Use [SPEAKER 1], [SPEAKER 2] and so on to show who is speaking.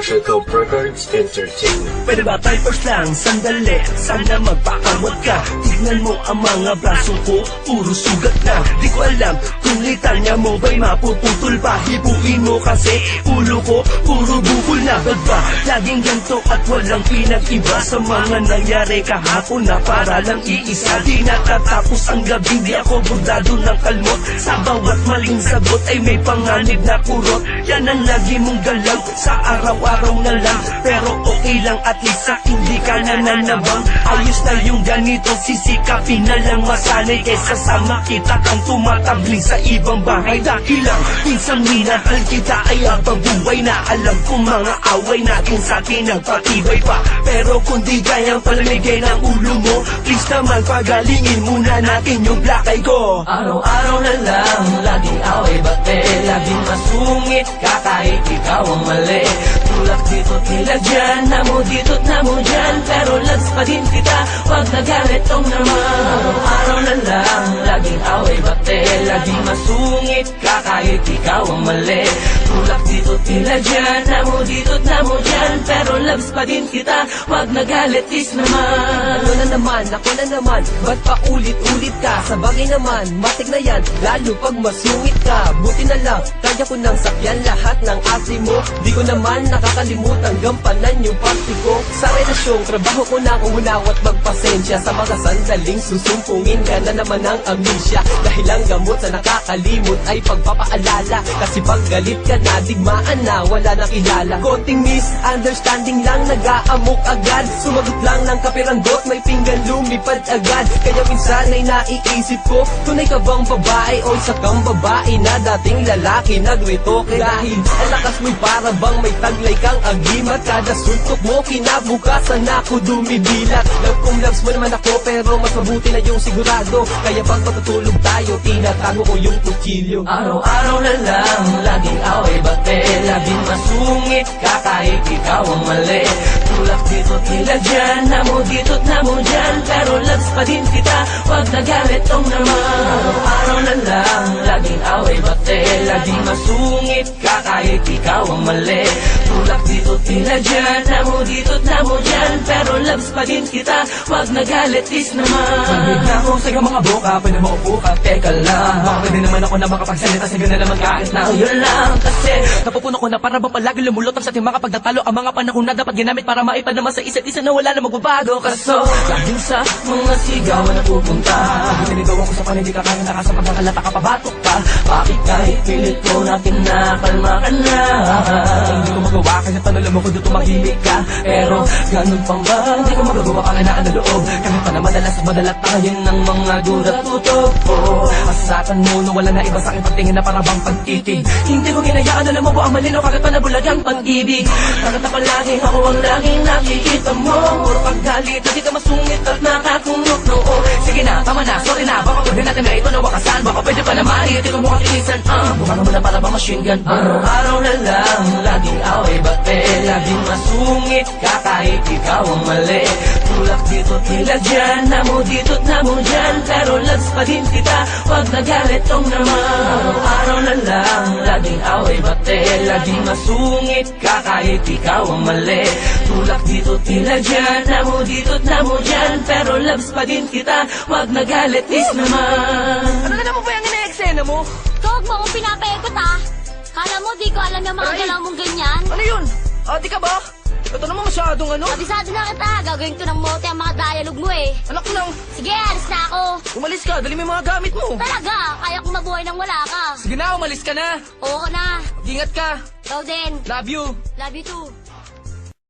[SPEAKER 1] Cope Records Entertainment.
[SPEAKER 2] Pwede ba first lang, sandali. Sana magpakawag ka. Tignan mo ang mga braso ko. Puro sugat na. Di ko alam kung litanya mo ba'y mapuputol pa. Hibuin mo kasi ulo ko Puro bukol na Ba't ba laging ganito at walang pinag-iba Sa mga nangyari kahapon na para lang iisa. Di natatapos ang gabi. Di ako burdado ng kalmot. Sa bawat maling sagot ay may panganib na kurot. Yan ang lagi mong galang Sa araw-araw na lang. Pero okay lang at least sa hindi ka nananabang Ayos na yung ganito Sisikapin na lang masanay Kesa sa makita kang tumatabling sa ibang bahay. Dahil lang minsan minahal kita ay abang buhay na Alam kong mga away natin sa atin ang patibay pa. Pero kung di kayang palamigay ng ulo mo Please naman pagalingin muna natin yung black eye ko.
[SPEAKER 3] Araw-araw na lang, laging away bate Laging masungit ka kahit ikaw ang mali Tulak dito tila dyan, namo dito namo dyan. Pero lads pa din kita, wag nagalit tong naman. Araw-araw na lang, laging away bate. Laging masungit ka kahit ikaw ang mali. Tulak dito tila dyan, namo dito namo dyan Pero loves pa din kita, wag nagalit is naman.
[SPEAKER 4] Ano na naman, ako na naman Ba't pa ulit-ulit ka? Sa bagay naman, matik na yan Lalo pag masungit ka. Buti na lang, kaya ko nang sakyan lahat ng asi mo. Di ko naman nakakalimutan gampanan yung party ko. Sa relasyong, trabaho ko na umunaw at magpasensya. Sa mga sandaling susumpungin ka na naman ng amnesia. Dahil ang gamot sa nakakalimot ay pagpapaalala. Kasi pag galit ka na, digmaan na, wala na kilala. Konting misunderstanding lang, nag-aamok agad. Sumagot lang ng kapiranggot, may pinggan lumipad agad. Kaya minsan ay naiisip ko Tunay ka bang babae o isa kang babae na dating lalaki Nagretoke dahil ang lakas mo'y para bang may taglay kang agimat. Kada suntok mo, kinabukasan ako dumidilat Love kong loves mo naman ako pero mas mabuti na yung sigurado. Kaya pag matutulog tayo, tinatago ko yung kutsilyo.
[SPEAKER 3] Araw-araw na lang, laging away bate Laging masungit ka kahit ikaw ang mali Tulak dito tila dyan, namo dito namo dyan Pero loves pa din kita, wag nagalit tong naman Araw-araw na lang, laging away bate Laging masungit ka kahit ikaw ang mali Tulak dito tila dyan, namo dito namo dyan. Pero loves pa din kita, wag nagalit is naman. Pagod na ako sa mga boka, pwede maupo ka, teka lang. Baka pwede naman ako na makapagsalita, sige na naman kahit na. Yun lang Kasi napupuno ko na para ba palagi lumulutang sa timba kapag natalo Ang mga panahon na dapat ginamit para maipadama sa isa't isa na wala na magbabago Kaso, laging sa mga sigawan na pupunta. Tinagawa ko sa panay, di ka kaya nakasa pagkakalata ka pabatok pa. Bakit kahit pilit ko na kalma ka na? Hindi ko magawa kahit ano mo ko dito tumahimik ka Pero ganun pang ba, hindi ko magagawa panganaan na loob. Kahit pa na madalas madala tayo ng mga duda tutok ko Asakan mo na wala na iba sa akin na para bang pagtitig Hindi ko ginayaan alam mo po ang malinaw kahit pa nabulag ang pag-ibig. Bakit na palagi ako ang laging nakikita mo. Puro paggalit, hindi ka masungit at nakakunok noo Sige na, tama na, sorry na, baka pwede natin na ito na wakasan. Baka pwede pa na mahit, ikaw mukhang tinisan. Ah, Mukha naman na para bang machine gun. Araw-araw na lang, laging away bate. Laging masungit ka kahit ikaw ang mali. Tulak dito tila dyan, namo dito namo dyan Pero loves pa din kita, wag nagalit tong naman Araw-araw na lang, laging away bate Laging masungit ka kahit ikaw ang mali Tulak dito tila dyan, namo dito namo dyan Pero loves pa din kita, wag nagalit is naman
[SPEAKER 4] Ano na naman ba yung ina-eksena mo?
[SPEAKER 5] Huwag mo akong pinapaikot ah. Kala mo di ko alam yung mga
[SPEAKER 4] Aray!
[SPEAKER 5] galaw mong ganyan?
[SPEAKER 4] Ano yun? Ate ka ba? Ito naman masyadong ano?
[SPEAKER 5] Abisado na kita, gagawin ko ng mote ang mga dialogue mo eh.
[SPEAKER 4] Anak ko lang,
[SPEAKER 5] Sige, alis na ako.
[SPEAKER 4] umalis ka, dali mo yung mga gamit mo.
[SPEAKER 5] Talaga, kaya kong mabuhay nang wala ka.
[SPEAKER 4] Sige na, umalis ka na.
[SPEAKER 5] Oo ka na.
[SPEAKER 4] Ingat ka.
[SPEAKER 5] Ikaw din.
[SPEAKER 4] Love you.
[SPEAKER 5] Love you too.